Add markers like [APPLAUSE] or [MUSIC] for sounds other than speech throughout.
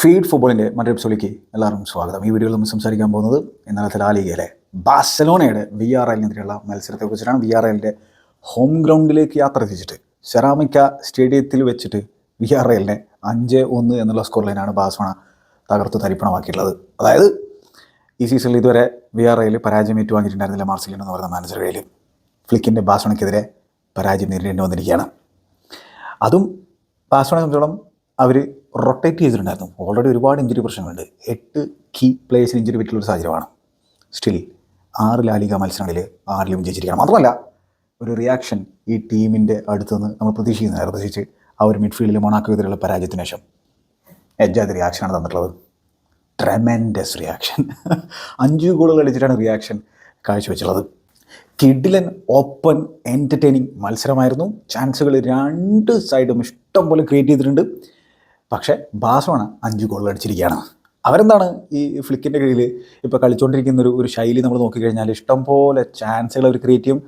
Feed ഫുട്ബോളിന്റെ മറ്റൊരു എപ്പിസോഡിലേക്ക് എല്ലാവർക്കും സ്വാഗതം. ഈ വീഡിയോയിൽ നമ്മൾ സംസാരിക്കാൻ പോകുന്നത് ഇന്നലത്തെ ലാലിഗയിലെ ബാഴ്സലോണയുടെ വി ആർ എല്ലിനെതിരെയുള്ള മത്സരത്തെക്കുറിച്ചിട്ടാണ് വി ആർ എല്ലിന്റെ ഹോം ഗ്രൗണ്ടിലേക്ക് യാത്ര തിരിച്ചിട്ട് സെറാമിക്ക സ്റ്റേഡിയത്തിൽ വെച്ചിട്ട് വി ആർ എല്ലിനെ അഞ്ച് ഒന്ന് എന്നുള്ള സ്കോർ ലൈനാണ് ബാഴ്സലോണ തകർത്ത് തരിപ്പണമാക്കിയിട്ടുള്ളത്. അതായത് ഈ സീസണിൽ ഇതുവരെ വി ആർ എല്ലിൽ പരാജയം ഏറ്റുവാങ്ങിയിട്ടുണ്ടായിരുന്നില്ല മാർസിലിൻ എന്ന് പറയുന്ന മാനേജർ കയ്യിൽ ഫ്ലിക്കിന്റെ ബാഴ്സലോണയ്ക്കെതിരെ പരാജയം നേരിടേണ്ടി വന്നിരിക്കുകയാണ്. അതും ബാഴ്സലോണയെ സംബന്ധിച്ചിടത്തോളം അവർ റൊട്ടേറ്റ് ചെയ്തിട്ടുണ്ടായിരുന്നു. ഓൾറെഡി ഒരുപാട് ഇഞ്ചുറി പ്രശ്നങ്ങളുണ്ട്. എട്ട് കീ പ്ലേയേഴ്സിന് ഇഞ്ചുറി പറ്റിയുള്ള സാഹചര്യമാണ്. സ്റ്റിൽ ആറ് ലാലിക മത്സരങ്ങളിൽ ആറിലും ജയിച്ചിരിക്കണം. മാത്രമല്ല ഒരു റിയാക്ഷൻ ഈ ടീമിന്റെ അടുത്തുനിന്ന് നമ്മൾ പ്രതീക്ഷിക്കുന്നതായിരുന്നു പ്രത്യേകിച്ച് ആ ഒരു മിഡ്ഫീൽഡിൽ മൊണാക്കോക്കെതിരെയുള്ള പരാജയത്തിന് ശേഷം. എജ്ജാതി റിയാക്ഷനാണ് തന്നിട്ടുള്ളത്. ട്രെമെൻഡസ് റിയാക്ഷൻ [LAUGHS] അഞ്ച് ഗോളുകൾ അടിച്ചിട്ടാണ് റിയാക്ഷൻ കാഴ്ചവെച്ചുള്ളത് കിഡിലൻ ഓപ്പൺ എന്റർടൈനിങ് മത്സരമായിരുന്നു. ചാൻസുകൾ രണ്ട് സൈഡും ഇഷ്ടം പോലെ ക്രിയേറ്റ് ചെയ്തിട്ടുണ്ട്. പക്ഷേ ബാസോണ അഞ്ച് ഗോൾ അടിച്ചിരിക്കുകയാണ്. അവരെന്താണ് ഈ ഫ്ലിക്കിന്റെ കീഴിൽ ഇപ്പോൾ കളിച്ചുകൊണ്ടിരിക്കുന്ന ഒരു ഒരു ശൈലി നമ്മൾ നോക്കിക്കഴിഞ്ഞാൽ ഇഷ്ടം പോലെ ചാൻസുകൾ അവർ ക്രിയേറ്റ് ചെയ്യും.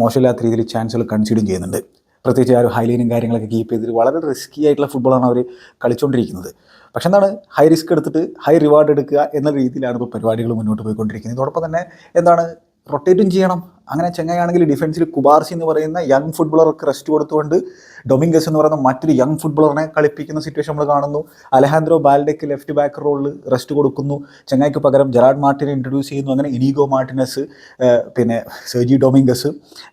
മോശമില്ലാത്ത രീതിയിൽ ചാൻസുകൾ കൺസീഡും ചെയ്യുന്നുണ്ട്. പ്രത്യേകിച്ച് ആ ഒരു ഹൈലൈനും കാര്യങ്ങളൊക്കെ കീപ്പ് ചെയ്തിട്ട് വളരെ റിസ്കി ആയിട്ടുള്ള ഫുട്ബോളാണ് അവർ കളിച്ചുകൊണ്ടിരിക്കുന്നത് പക്ഷെ എന്താണ്? ഹൈ റിസ്ക് എടുത്തിട്ട് ഹൈ റിവാർഡ് എടുക്കുക എന്ന രീതിയിലാണ് ഇപ്പോൾ പരിപാടികൾ മുന്നോട്ട് പോയിക്കൊണ്ടിരിക്കുന്നത്. ഇതോടൊപ്പം തന്നെ എന്താണ്? റൊട്ടേറ്റും ചെയ്യണം. അങ്ങനെ ചെങ്ങയാണെങ്കിൽ ഡിഫൻസിൽ കുബാർസി എന്ന് പറയുന്ന യങ് ഫുട്ബോളർക്ക് റെസ്റ്റ് കൊടുത്തുകൊണ്ട് ഡൊമിംഗസ് എന്ന് പറയുന്ന മറ്റൊരു യങ് ഫുട്ബോളറിനെ കളിപ്പിക്കുന്ന സിറ്റുവേഷൻ നമ്മൾ കാണുന്നു. അലഹാൻഡ്രോ ബാൽഡയ്ക്ക് ലെഫ്റ്റ് ബാക്ക് റോളിൽ റെസ്റ്റ് കൊടുക്കുന്നു. ചെങ്ങായിക്ക് പകരം ജെറാഡ് മാർട്ടിനെ ഇൻട്രൊഡ്യൂസ് ചെയ്യുന്നു. അങ്ങനെ ഇനീഗോ മാർട്ടിനസ് പിന്നെ Sergi Dominguez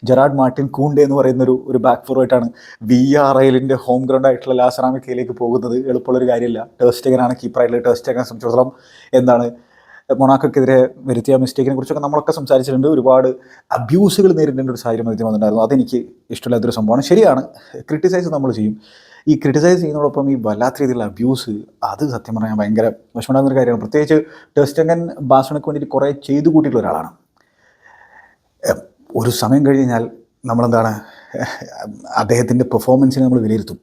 Gerard Martin Kounde എന്ന് പറയുന്ന ഒരു ഒരു ബാക്ക് ഫോർവേഡാണ് വി ആർ ഐലിന്റെ ഹോം ഗ്രൗണ്ട് ആയിട്ടുള്ള ലാസറാമിക്കയിലേക്ക് പോകുന്നത് എളുപ്പമുള്ളൊരു കാര്യമില്ല. ടേസ്റ്റഗനാണ് കീപ്പറായിട്ടുള്ള ടേസ്റ്റഗനെ സംബന്ധിച്ചിടത്തോളം എന്താണ് മൊണാക്കൊക്കെതിരെ വരുത്തിയ മിസ്റ്റേക്കിനെ കുറിച്ചൊക്കെ നമ്മളൊക്കെ സംസാരിച്ചിട്ടുണ്ട്. ഒരുപാട് അബ്യൂസുകൾ നേരിടേണ്ട ഒരു സാഹചര്യം അതിന് വന്നിട്ടുണ്ടായിരുന്നു. അതെനിക്ക് ഇഷ്ടമില്ലാത്തൊരു സംഭവമാണ്. ശരിയാണ് ക്രിട്ടിസൈസ് നമ്മൾ ചെയ്യും. ഈ ക്രിട്ടിസൈസ് ചെയ്യുന്നതോടൊപ്പം ഈ വല്ലാത്ത രീതിയിലുള്ള അബ്യൂസ് അത് സത്യം പറഞ്ഞാൽ ഭയങ്കര വിഷമമുണ്ടാകുന്ന ഒരു കാര്യമാണ്. പ്രത്യേകിച്ച് ടെസ്റ്റങ്കൻ ബാസണക്ക് വേണ്ടിയിട്ട് കുറേ ചെയ്തു കൂട്ടിയിട്ടുള്ള ഒരാളാണ്. ഒരു സമയം കഴിഞ്ഞ് കഴിഞ്ഞാൽ നമ്മളെന്താണ് അദ്ദേഹത്തിന്റെ പെർഫോമൻസിനെ നമ്മൾ വിലയിരുത്തും.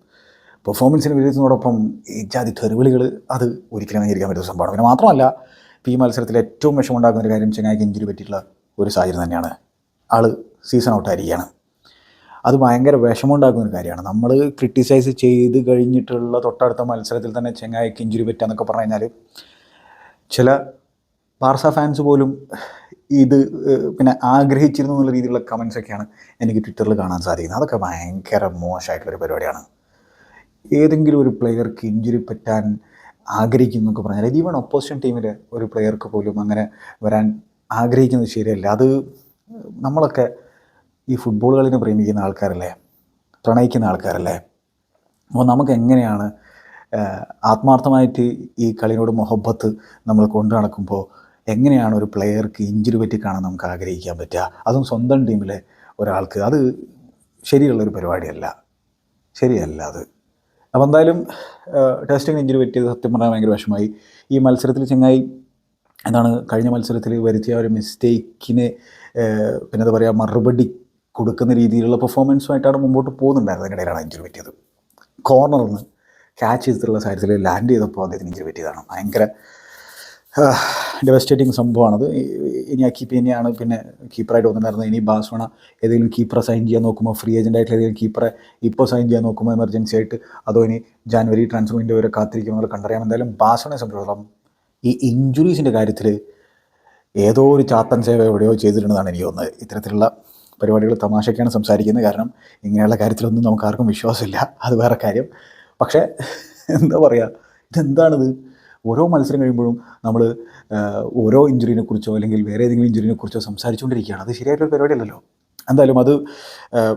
പെർഫോമൻസിനെ വിലയിരുത്തുന്നതോടൊപ്പം ഈ ജാതി തെരുവിളികൾ അത് ഒരിക്കലും അംഗീകരിക്കാൻ പറ്റുന്ന സംഭവമാണ്. പിന്നെ മാത്രമല്ല ഇപ്പോൾ ഈ മത്സരത്തിൽ ഏറ്റവും വിഷമമുണ്ടാക്കുന്ന ഒരു കാര്യം ചെങ്ങായിക്ക് ഇഞ്ചുറി പറ്റിയിട്ടുള്ള ഒരു സാഹചര്യം തന്നെയാണ്. ആൾ സീസൺ ഔട്ടായിരിക്കുകയാണ് അത് ഭയങ്കര വിഷമമുണ്ടാക്കുന്ന ഒരു കാര്യമാണ്. നമ്മൾ ക്രിട്ടിസൈസ് ചെയ്ത് കഴിഞ്ഞിട്ടുള്ള തൊട്ടടുത്ത മത്സരത്തിൽ തന്നെ ചെങ്ങായിക്ക് ഇഞ്ചുറി പറ്റുക എന്നൊക്കെ പറഞ്ഞു കഴിഞ്ഞാൽ ചില ബാർസ ഫാൻസ് പോലും ഇത് പിന്നെ ആഗ്രഹിച്ചിരുന്നു എന്നുള്ള രീതിയിലുള്ള കമൻസ് ഒക്കെയാണ് എനിക്ക് ട്വിറ്ററിൽ കാണാൻ സാധിക്കുന്നത്. അതൊക്കെ ഭയങ്കര മോശമായിട്ടുള്ളൊരു പരിപാടിയാണ്. ഏതെങ്കിലും ഒരു പ്ലെയർക്ക് ഇഞ്ചുറി പറ്റാൻ ആഗ്രഹിക്കുന്നു എന്നൊക്കെ പറഞ്ഞാൽ ഈവൺ ഒപ്പോസിഷൻ ടീമിലെ ഒരു പ്ലെയർക്ക് പോലും അങ്ങനെ വരാൻ ആഗ്രഹിക്കുന്നത് ശരിയല്ല. അത് നമ്മളൊക്കെ ഈ ഫുട്ബോൾ കളിനെ പ്രേമിക്കുന്ന ആൾക്കാരല്ലേ? പ്രണയിക്കുന്ന ആൾക്കാരല്ലേ? അപ്പോൾ നമുക്ക് എങ്ങനെയാണ് ആത്മാർത്ഥമായിട്ട് ഈ കളിയോട് മൊഹബത്ത് നമ്മൾ കൊണ്ടു നടക്കുമ്പോൾ എങ്ങനെയാണ് ഒരു പ്ലെയർക്ക് ഇഞ്ചുറി പറ്റി കാണാൻ നമുക്ക് ആഗ്രഹിക്കാൻ പറ്റുക? അതും സ്വന്തം ടീമിലെ ഒരാൾക്ക്. അത് ശരിയുള്ളൊരു പരിപാടിയല്ല. ശരിയല്ല അത്. അപ്പോൾ എന്തായാലും ടെസ്റ്റിംഗ് ഇഞ്ചുറി പറ്റിയത് സത്യം പറഞ്ഞാൽ ഭയങ്കര വിഷമമായി. ഈ മത്സരത്തിൽ ചെങ്ങായി എന്താണ് കഴിഞ്ഞ മത്സരത്തിൽ വരുത്തിയ ഒരു മിസ്റ്റേക്കിന് പിന്നെ എന്താ പറയുക മറുപടി കൊടുക്കുന്ന രീതിയിലുള്ള പെർഫോമൻസുമായിട്ടാണ് മുമ്പോട്ട് പോകുന്നുണ്ടായിരുന്നത് അതിനിടയിലാണ് ഇഞ്ചുറി പറ്റിയത്. കോർണറിൽ നിന്ന് ക്യാച്ച് ചെയ്തിട്ടുള്ള സാഹചര്യത്തിൽ ലാൻഡ് ചെയ്തപ്പോൾ അദ്ദേഹത്തിന് ഇഞ്ചുറി പറ്റിയതാണ്. ഭയങ്കര ഡെവസ്റ്റേറ്റിംഗ് സംഭവമാണത്. ഇനി ആ കീപ്പ് തന്നെയാണ് പിന്നെ കീപ്പറായിട്ട് വന്നിട്ടുണ്ടായിരുന്നത്. ഇനി ബാസ്വണ ഏതെങ്കിലും കീപ്പറെ സൈൻ ചെയ്യാൻ നോക്കുമ്പോൾ ഫ്രീ ഏജന്റ് ആയിട്ടുള്ള ഏതെങ്കിലും കീപ്പറെ ഇപ്പോൾ സൈൻ ചെയ്യാൻ നോക്കുമ്പോൾ എമർജൻസി ആയിട്ട്? അതോ ഇനി ജാനുവരി ട്രാൻസ്ഫർ വിൻഡോ വരെ കാത്തിരിക്കുമെന്നുള്ള കണ്ടറിയാം. എന്തായാലും ബാസ്വണയെ സംബന്ധിച്ചിടത്തോളം ഈ ഇഞ്ചുറീസിന്റെ കാര്യത്തിൽ ഏതോ ഒരു ചാത്തൻ സേവ എവിടെയോ ചെയ്തിട്ടുണ്ടെന്നാണ് എനിക്ക് തോന്നുന്നത്. ഇത്തരത്തിലുള്ള പരിപാടികൾ തമാശയ്ക്കാണ് സംസാരിക്കുന്നത്. കാരണം ഇങ്ങനെയുള്ള കാര്യത്തിലൊന്നും നമുക്ക് ആർക്കും വിശ്വാസമില്ല. അത് വേറെ കാര്യം. പക്ഷേ എന്താ പറയുക ഇതെന്താണിത്? ഓരോ മത്സരം കഴിയുമ്പോഴും നമ്മൾ ഓരോ ഇഞ്ചുറിനെ കുറിച്ചോ അല്ലെങ്കിൽ വേറെ ഏതെങ്കിലും ഇഞ്ചുറിനെ കുറിച്ചോ സംസാരിച്ചുകൊണ്ടിരിക്കുകയാണ്. അത് ശരിയായിട്ടൊരു പരിപാടിയല്ലല്ലോ. എന്തായാലും അത്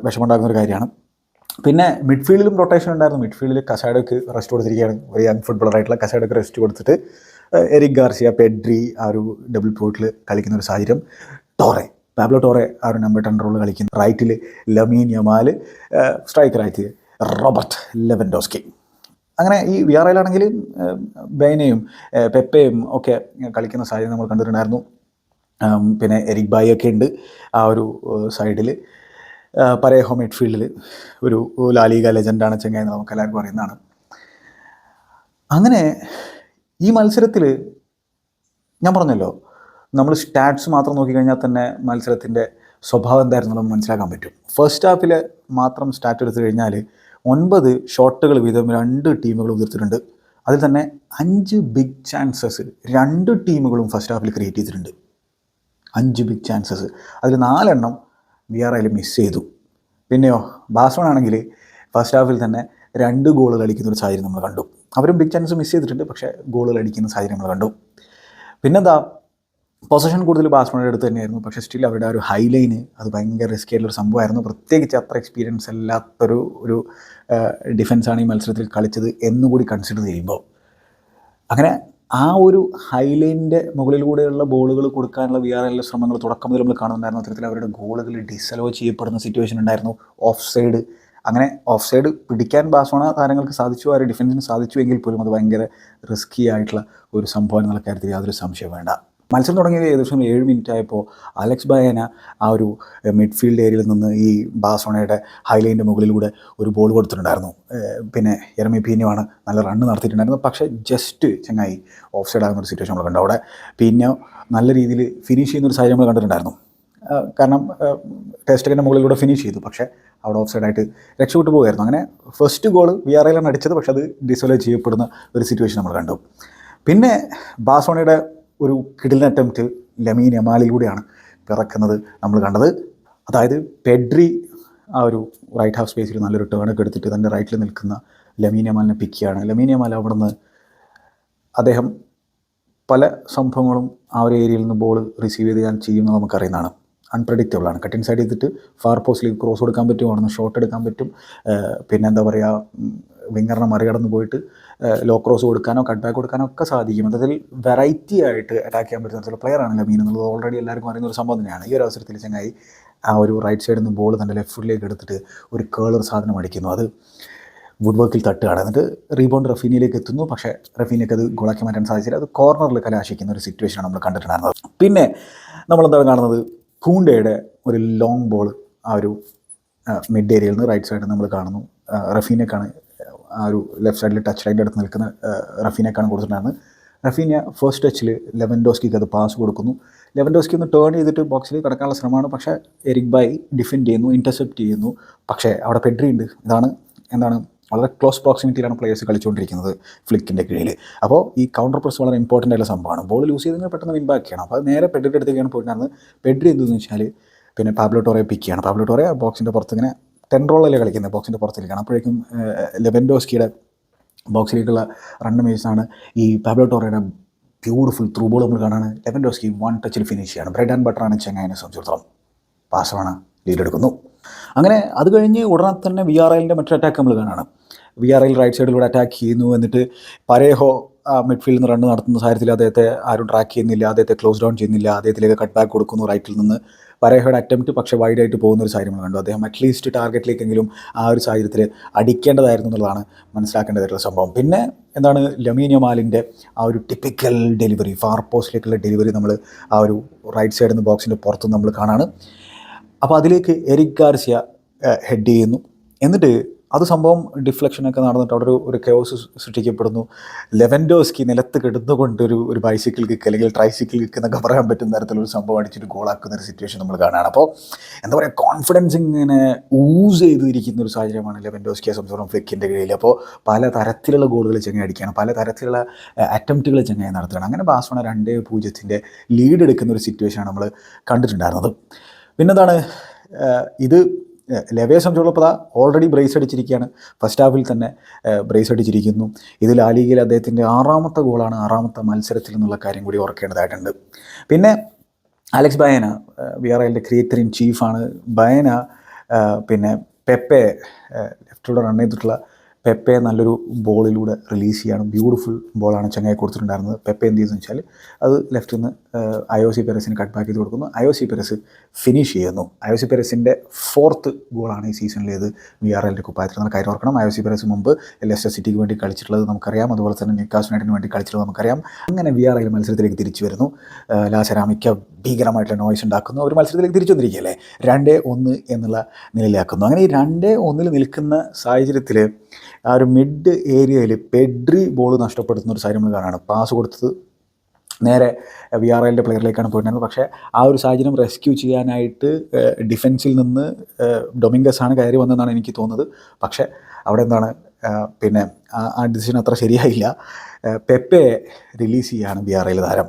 വിഷമമുണ്ടാകുന്ന ഒരു കാര്യമാണ്. പിന്നെ മിഡ്ഫീൽഡിലും റൊട്ടേഷൻ ഉണ്ടായിരുന്നു. മിഡ്ഫീൽഡിൽ കസാഡോക്ക് റെസ്റ്റ് കൊടുത്തിരിക്കുകയാണ്. ഒരു യങ് ഫുട്ബോളറായിട്ടുള്ള കസാഡോക്ക് റെസ്റ്റ് കൊടുത്തിട്ട് എരിക് ഗാർസിയ പെഡ്രി ആ ഒരു ഡബിൾ പോയിട്ടിൽ കളിക്കുന്ന ഒരു സാഹചര്യം. ടോറെ പാബ്ലോ ടോറെ ആ ഒരു നമ്പർ ടെൻ റോൾ കളിക്കുന്നു. റൈറ്റിൽ ലമീൻ യമാൽ സ്ട്രൈക്കറായിട്ട് റോബർട്ട് ലെവൻഡോസ്കി. അങ്ങനെ ഈ വി ആർ ഐയിലാണെങ്കിൽ ബൈനയും പെപ്പയും ഒക്കെ കളിക്കുന്ന സാഹചര്യം നമ്മൾ കണ്ടിട്ടുണ്ടായിരുന്നു. പിന്നെ എരിക് ബായി ഒക്കെ ഉണ്ട് ആ ഒരു സൈഡിൽ പരേഹോ മിഡ്ഫീൽഡിൽ ഒരു ലാലിക ലെജൻഡാണ് ചെങ്ങായി എന്ന് നമുക്ക് എല്ലാവർക്കും അറിയുന്നതാണ്. അങ്ങനെ ഈ മത്സരത്തിൽ ഞാൻ പറഞ്ഞല്ലോ നമ്മൾ സ്റ്റാറ്റ്സ് മാത്രം നോക്കിക്കഴിഞ്ഞാൽ തന്നെ മത്സരത്തിന്റെ സ്വഭാവം എന്തായിരുന്നു നമുക്ക് മനസ്സിലാക്കാൻ പറ്റും. ഫസ്റ്റ് ഹാഫിൽ മാത്രം സ്റ്റാറ്റ് എടുത്തു കഴിഞ്ഞാൽ ഒൻപത് ഷോട്ടുകൾ വീതം രണ്ട് ടീമുകൾ ഉതിർത്തിട്ടുണ്ട്. അതിൽ തന്നെ അഞ്ച് ബിഗ് ചാൻസസ് രണ്ട് ടീമുകളും ഫസ്റ്റ് ഹാഫിൽ ക്രിയേറ്റ് ചെയ്തിട്ടുണ്ട്. അഞ്ച് ബിഗ് ചാൻസസ് അതിൽ നാലെണ്ണം വി ആർ ഐയിൽ മിസ് ചെയ്തു. പിന്നെയോ ബാസോൺ ആണെങ്കിൽ ഫസ്റ്റ് ഹാഫിൽ തന്നെ രണ്ട് ഗോളുകൾ അടിക്കുന്ന ഒരു സാഹചര്യം നമ്മൾ കണ്ടു. അവരും ബിഗ് ചാൻസ് മിസ് ചെയ്തിട്ടുണ്ട് പക്ഷേ ഗോളുകൾ അടിക്കുന്ന സാഹചര്യം നമ്മൾ കണ്ടു. പിന്നെന്താ പൊസഷൻ കൂടുതൽ ബാസ്മണിയുടെ അടുത്ത് തന്നെയായിരുന്നു. പക്ഷേ സ്റ്റിൽ അവരുടെ ആ ഒരു ഹൈലൈന് അത് ഭയങ്കര റിസ്ക് ആയിട്ടുള്ള ഒരു സംഭവമായിരുന്നു. പ്രത്യേകിച്ച് അത്ര എക്സ്പീരിയൻസ് അല്ലാത്തൊരു ഒരു ഡിഫൻസാണ് ഈ മത്സരത്തിൽ കളിച്ചത് എന്നുകൂടി കൺസിഡർ ചെയ്യുമ്പോൾ. അങ്ങനെ ആ ഒരു ഹൈലൈന്റെ മുകളിലൂടെയുള്ള ബോളുകൾ കൊടുക്കാനുള്ള വി ആർ എല്ലാ ശ്രമങ്ങൾ തുടക്കം മുതൽ നമ്മൾ കാണുന്നുണ്ടായിരുന്നു. അത്തരത്തിൽ അവരുടെ ഗോളുകൾ ഡിസലോ ചെയ്യപ്പെടുന്ന സിറ്റുവേഷൻ ഉണ്ടായിരുന്നു. ഓഫ് സൈഡ് അങ്ങനെ ഓഫ് സൈഡ് പിടിക്കാൻ ബാസോണ താരങ്ങൾക്ക് സാധിച്ചു. ആ ഒരു ഡിഫൻസിന് സാധിച്ചു എങ്കിൽ പോലും അത് ഭയങ്കര റിസ്കി ആയിട്ടുള്ള ഒരു സംഭവം എന്നുള്ള കാര്യത്തിൽ യാതൊരു സംശയം വേണ്ട. മത്സരം തുടങ്ങിയത് ഏകദേശം ഏഴ് മിനിറ്റ് ആയപ്പോൾ അലക്സ് ബയന ആ ഒരു മിഡ്ഫീൽഡ് ഏരിയയിൽ നിന്ന് ഈ ബാസോണയുടെ ഹൈലൈന്റെ മുകളിലൂടെ ഒരു ബോൾ കൊടുത്തിട്ടുണ്ടായിരുന്നു. പിന്നെ എറമി പീന്യമാണ് നല്ല റണ്ണ് നടത്തിയിട്ടുണ്ടായിരുന്നു പക്ഷേ ജസ്റ്റ് ചങ്ങായി ഓഫ് സൈഡ് ആകുന്ന ഒരു സിറ്റുവേഷൻ നമ്മൾ കണ്ടു. അവിടെ പിന്നെ നല്ല രീതിയിൽ ഫിനിഷ് ചെയ്യുന്ന ഒരു സാഹചര്യം നമ്മൾ കണ്ടിട്ടുണ്ടായിരുന്നു. കാരണം ടെസ്റ്റിന്റെ മുകളിലൂടെ ഫിനിഷ് ചെയ്തു. പക്ഷേ അവിടെ ഓഫ് സൈഡായിട്ട് രക്ഷപ്പെട്ടു പോകുമായിരുന്നു അങ്ങനെ ഫസ്റ്റ് ഗോൾ വി ആർ ഐയിലാണ് അടിച്ചത്. പക്ഷേ അത് ഡിസോലേ ചെയ്യപ്പെടുന്ന ഒരു സിറ്റുവേഷൻ നമ്മൾ കണ്ടു. പിന്നെ ബാസോണയുടെ ഒരു കിടിലൻ അറ്റംപ്റ്റ് ലമീൻ യമാലിലൂടെയാണ് പിറക്കുന്നത് നമ്മൾ കണ്ടത്. അതായത് പെഡ്രി ആ ഒരു റൈറ്റ് ഹാഫ് സ്പേസിൽ നല്ലൊരു ടേണൊക്കെ എടുത്തിട്ട് തന്റെ റൈറ്റിൽ നിൽക്കുന്ന ലമീൻ യമാലിനെ പിക്ക് ചെയ്യാണ് ലമീൻ അവിടെ നിന്ന് അദ്ദേഹം പല സംഭവങ്ങളും ആ ഒരു ഏരിയയിൽ നിന്ന് ബോൾ റിസീവ് ചെയ്ത് ഞാൻ ചെയ്യുമെന്ന് നമുക്കറിയുന്നതാണ്. അൺപ്രഡിക്റ്റബിൾ ആണ്. കട്ടിൻ സൈഡ് ചെയ്തിട്ട് ഫാർ പോസ്റ്റിലേക്ക് ക്രോസ് കൊടുക്കാൻ പറ്റും അവിടെ നിന്ന് ഷോട്ട് എടുക്കാൻ പറ്റും. പിന്നെ എന്താ പറയുക വിങ്ങറിനെ മറികടന്ന് പോയിട്ട് ലോ ക്രോസ് കൊടുക്കാനോ കട്ട് ബാക്ക് കൊടുക്കാനോ ഒക്കെ സാധിക്കും. അതിൽ വെറൈറ്റി ആയിട്ട് അറ്റാക്ക് ചെയ്യാൻ പറ്റുന്ന തരത്തിലുള്ള പ്ലെയറാണ് ലമീൻ എന്നുള്ളത്. ഓൾറെഡി എല്ലാവർക്കും അറിയുന്ന ഒരു സംഭവം തന്നെയാണ്. ഈ ഒരു അവസരത്തിൽ ചങ്ങായി ആ ഒരു റൈറ്റ് സൈഡിൽ നിന്ന് ബോൾ തന്റെ ലെഫ്റ്റ് എടുത്തിട്ട് ഒരു കേളർ സാധനം അടിക്കുന്നു. അത് വുഡ് വർക്കിൽ തട്ടുകയാണ്. എന്നിട്ട് റീബൗണ്ട് റഫീനിയിലേക്ക് എത്തുന്നു. പക്ഷേ റഫീനിലേക്ക് അത് ഗോളാക്കി മാറ്റാൻ സാധിച്ചില്ല. അത് കോർണറിൽ കലാശിക്കുന്ന ഒരു സിറ്റുവേഷനാണ് നമ്മൾ കണ്ടിട്ടുണ്ടായിരുന്നത്. പിന്നെ നമ്മളെന്താണ് കാണുന്നത്? പൂണ്ടയുടെ ഒരു ലോങ് ബോൾ ആ ഒരു മിഡ് ഏരിയയിൽ നിന്ന് റൈറ്റ് സൈഡിൽ നമ്മൾ കാണുന്നു. റഫീനക്കാണ് ആ ഒരു ലെഫ്റ്റ് സൈഡിൽ ടച്ച് ലൈന്റെ അടുത്ത് നിൽക്കുന്ന റഫീനക്കാണ് കൊടുത്തിട്ടുണ്ടായിരുന്നത്. റഫീന ഫസ്റ്റ് ടച്ചിൽ ലെവൻഡോസ്കിക്ക് അത് പാസ് കൊടുക്കുന്നു. ലെവൻഡോസ്കി ഒന്ന് ടേൺ ചെയ്തിട്ട് ബോക്സിൽ കിടക്കാനുള്ള ശ്രമമാണ്. പക്ഷേ എരിക് ബായി ഡിഫെൻഡ് ചെയ്യുന്നു ഇന്റർസെപ്റ്റ് ചെയ്യുന്നു. പക്ഷേ അവിടെ പെഡ്രി ഉണ്ട്. ഇതാണ് എന്താണ് വളരെ ക്ലോസ് പ്രോക്സിമിറ്റിയിലാണ് പ്ലേയേഴ്സ് കളിച്ചുകൊണ്ടിരിക്കുന്നത് ഫ്ലിക്കിന്റെ കീഴിൽ അപ്പോൾ ഈ കൗണ്ടർ പ്രസ് വളരെ ഇമ്പോർട്ടന്റ് ആയിട്ടുള്ള സംഭവമാണ്. ബോൾ ലൂസ് ചെയ്തെങ്കിൽ പെട്ടെന്ന് വിൻ ബാക്ക് ചെയ്യണം. അപ്പോൾ നേരെ പെഡ്രിയുടെ അടുത്തേക്കാണ് പോയിട്ടുണ്ടായിരുന്നത്. പെഡ്രി എന്തെന്ന് വെച്ചാൽ പിന്നെ പാബ്ലോ ടോറയെ പിക്ക് ചെയ്യണം. പാബ്ലോ ടോറെ ബോക്സിന്റെ പുറത്ത് ഇങ്ങനെ ടെൻ റോളല്ലേ കളിക്കുന്നത് ബോക്സിന്റെ പുറത്തിരിക്കണം അപ്പോഴേക്കും ലെവൻഡോസ്കിയുടെ ബോക്സിലേക്കുള്ള റണ്ണ് മേഴ്സാണ് ഈ പാബ്ലോ ബ്യൂട്ടിഫുൾ ത്രൂ ബോൾ നമ്മൾ കാണാണ്. ലെവൻഡോസ്കി വൺ ടച്ചിൽ ഫിനിഷ് ചെയ്യാണ്. ബ്രെഡ് ആൻഡ് ബട്ടറാണ് ചെങ്ങായിനെ സംബന്ധിച്ചിടത്തോളം. പാസമാണ് ലീഡെടുക്കുന്നു അങ്ങനെ അത് കഴിഞ്ഞ് ഉടനെ തന്നെ വി ആർ എല്ലിന്റെ മറ്റൊരു അറ്റാക്ക് നമ്മൾ കാണാണ്. വി ആർ എൽ റൈറ്റ് സൈഡിലൂടെ അറ്റാക്ക് ചെയ്യുന്നു എന്നിട്ട് പരേഹോ മിഡ്ഫീൽഡിൽ നിന്ന് റണ്ണ് നടത്തുന്ന സാഹചര്യത്തിൽ അദ്ദേഹത്തെ ആരും ട്രാക്ക് ചെയ്യുന്നില്ല അദ്ദേഹത്തെ ക്ലോസ് ഡൗൺ ചെയ്യുന്നില്ല അദ്ദേഹത്തിലേക്ക് കട്ട് ബാക്ക് കൊടുക്കുന്നു റൈറ്റിൽ നിന്ന്. പരേഹയുടെ അറ്റംപ്റ്റ് പക്ഷേ വൈഡായിട്ട് പോകുന്ന ഒരു സാഹചര്യം നമ്മൾ കണ്ടു. അദ്ദേഹം അറ്റ്ലീസ്റ്റ് ടാർഗറ്റിലേക്കെങ്കിലും ആ ഒരു സാഹചര്യത്തിൽ അടിക്കേണ്ടതായിരുന്നു എന്നുള്ളതാണ് മനസ്സിലാക്കേണ്ടതായിട്ടുള്ള സംഭവം. പിന്നെ എന്താണ് ലമീനിയ മാലിന്റെ ആ ഒരു ടിപ്പിക്കൽ ഡെലിവറി ഫാർ പോസ്റ്റിലേക്കുള്ള ഡെലിവറി നമ്മൾ ആ ഒരു റൈറ്റ് സൈഡിൽ നിന്ന് ബോക്സിന്റെ പുറത്ത് നമ്മൾ കാണാണ്. അപ്പോൾ അതിലേക്ക് എരിക് ഗാർസിയ ഹെഡ് ചെയ്യുന്നു. എന്നിട്ട് അത് സംഭവം ഡിഫ്ലക്ഷനൊക്കെ നടന്നിട്ട് അവിടെ ഒരു ഒരു കെയോസ് സൃഷ്ടിക്കപ്പെടുന്നു. ലെവൻഡോസ്കി നിലത്ത് കിടന്നുകൊണ്ട് ഒരു ഒരു ബൈസിക്കിൾ കിക്ക് അല്ലെങ്കിൽ ട്രൈസിക്കിൾ കിക്ക് എന്നൊക്കെ പറയാൻ പറ്റുന്ന തരത്തിലൊരു സംഭവം അടിച്ചിട്ട് ഗോളാക്കുന്ന ഒരു സിറ്റുവേഷൻ നമ്മൾ കാണുകയാണ്. അപ്പോൾ എന്താ പറയുക കോൺഫിഡൻസ് ഇങ്ങനെ ഊസ് ചെയ്തിരിക്കുന്ന ഒരു സാഹചര്യമാണ് ലെവൻഡോസ്കിയെ സംസാരം ഫ്ലിക്കിന്റെ കീഴിൽ. അപ്പോൾ പല തരത്തിലുള്ള ഗോളുകൾ ചെങ്ങ അടിക്കുകയാണ്. പല തരത്തിലുള്ള അറ്റംപ്റ്റുകൾ ചെങ്ങായി നടത്തുകയാണ്. അങ്ങനെ ബാസ്വണ രണ്ടേ പൂജ്യത്തിന്റെ ലീഡ് എടുക്കുന്ന ഒരു സിറ്റുവേഷനാണ് നമ്മൾ കണ്ടിട്ടുണ്ടായിരുന്നത്. പിന്നെന്താണ് ഇത് ലെവയെ സംബന്ധിച്ചുള്ളപ്പോൾ ഓൾറെഡി ബ്രേസ് അടിച്ചിരിക്കുകയാണ്. ഫസ്റ്റ് ഹാഫിൽ തന്നെ ബ്രേസ് അടിച്ചിരിക്കുന്നു. ഇതിൽ ആ ലീഗിൽ അദ്ദേഹത്തിന്റെ ആറാമത്തെ ഗോളാണ് ആറാമത്തെ മത്സരത്തിൽ എന്നുള്ള കാര്യം കൂടി ഓർക്കേണ്ടതായിട്ടുണ്ട്. പിന്നെ അലക്സ് ബയന വി ആർ ഐന്റെ ക്രിയേറ്റർ ഇൻ ചീഫാണ് ബയന പിന്നെ പെപ്പെ ലെഫ്റ്റിലൂടെ റൺ ചെയ്തിട്ടുള്ള പെപ്പെ നല്ലൊരു ബോളിലൂടെ റിലീസ് ചെയ്യാണ് ബ്യൂട്ടിഫുൾ ബോളാണ് ചങ്ങായി കൊടുത്തിട്ടുണ്ടായിരുന്നത്. പെപ്പെ എന്ത് ചെയ്തെന്ന് വെച്ചാൽ അത് ലെഫ്റ്റിൽ നിന്ന് അയോസി പെരസിന് കട്ട് ബാക്ക് ചെയ്ത് കൊടുക്കുന്നു. അയോസി പെരസ് ഫിനിഷ് ചെയ്യുന്നു. അയോസി പെരസിന്റെ ഫോർത്ത് ഗോളാണ് ഈ സീസണിലേത് വി ആർ എല്ലിന്റെ കുപ്പായത്തിൽ. നമ്മൾ കാര്യം ഓർക്കണം. അയോസി പെരസ് മുമ്പ് ലെസ്റ്റർ സിറ്റിക്ക് വേണ്ടി കളിച്ചിട്ടുള്ളത് നമുക്കറിയാം. അതുപോലെ തന്നെ നിക്കാസുനായിട്ടിന് വേണ്ടി കളിച്ചിട്ടുള്ളത് നമുക്കറിയാം. അങ്ങനെ വി ആർ എൽ മത്സരത്തിലേക്ക് തിരിച്ചു വരുന്നു. ലാസരാമിക്ക ഭീകരമായിട്ടുള്ള നോയ്സ് ഉണ്ടാക്കുന്നു. ഒരു മത്സരത്തിലേക്ക് തിരിച്ചു വന്നിരിക്കുകയല്ലേ? രണ്ടേ ഒന്ന് എന്നുള്ള നിലയിലാക്കുന്നു. അങ്ങനെ ഈ രണ്ടേ ഒന്നിൽ നിൽക്കുന്ന സാഹചര്യത്തിൽ ആ ഒരു മിഡ് ഏരിയയിൽ പെഡ്രി ബോൾ നഷ്ടപ്പെടുത്തുന്ന ഒരു സാഹചര്യം നമ്മൾ കാണാണ് പാസ് കൊടുത്തത് നേരെ വി ആർ എല്ലിന്റെ പ്ലെയറിലേക്കാണ് പോയിട്ടുണ്ടായിരുന്നത്. പക്ഷേ ആ ഒരു സാഹചര്യം റെസ്ക്യൂ ചെയ്യാനായിട്ട് ഡിഫൻസിൽ നിന്ന് ഡൊമിംഗസ് ആണ് കയറി വന്നതെന്നാണ് എനിക്ക് തോന്നുന്നത്. പക്ഷേ അവിടെ എന്താണ് പിന്നെ ആ- ഡിസിഷൻ അത്ര ശരിയായില്ല. പെപ്പയെ പെപ്പെ റിലീസ് ചെയ്യുകയാണ് ബി ആർ എൽ താരം.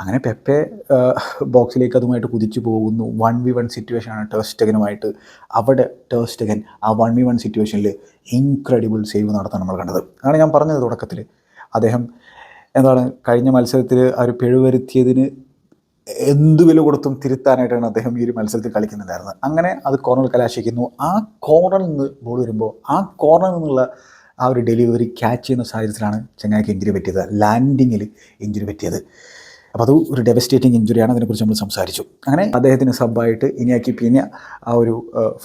അങ്ങനെ പെപ്പെ ബോക്സിലേക്ക് അതുമായിട്ട് കുതിച്ചു പോകുന്നു. വൺ വി വൺ സിറ്റുവേഷനാണ് ടേസ്റ്റഗനുമായിട്ട് അവിടെ ടേസ്റ്റഗൻ ആ വൺ വി വൺ സിറ്റുവേഷനിൽ ഇൻക്രെഡിബിൾ സേവ് നടത്താൻ നമ്മൾ കണ്ടത്. അതാണ് ഞാൻ പറഞ്ഞത് തുടക്കത്തിൽ അദ്ദേഹം എന്താണ് കഴിഞ്ഞ മത്സരത്തിൽ ആ ഒരു പിഴവ് വരുത്തിയതിന് എന്ത് വില കൊടുത്തും തിരുത്താനായിട്ടാണ് അദ്ദേഹം ഈ ഒരു മത്സരത്തിൽ കളിക്കുന്നുണ്ടായിരുന്നത്. അങ്ങനെ അത് കോർണർ കലാശിക്കുന്നു. ആ കോർണറിൽ നിന്ന് ബോൾ വരുമ്പോൾ ആ കോർണറിൽ നിന്നുള്ള ആ ഒരു ഡെലിവറി ക്യാച്ച് ചെയ്യുന്ന സാഹചര്യത്തിലാണ് ചെങ്ങായിക്ക് ഇഞ്ചുറി പറ്റിയത്. ലാൻഡിങ്ങിൽ ഇഞ്ചുറി പറ്റിയത്. അപ്പോൾ അത് ഒരു ഡെവസ്റ്റേറ്റിംഗ് ഇഞ്ചുറിയാണ് അതിനെക്കുറിച്ച് നമ്മൾ സംസാരിച്ചു. അങ്ങനെ അദ്ദേഹത്തിന് സബ്ബായിട്ട് ഇനിയാക്കി പിന്നെ ആ ഒരു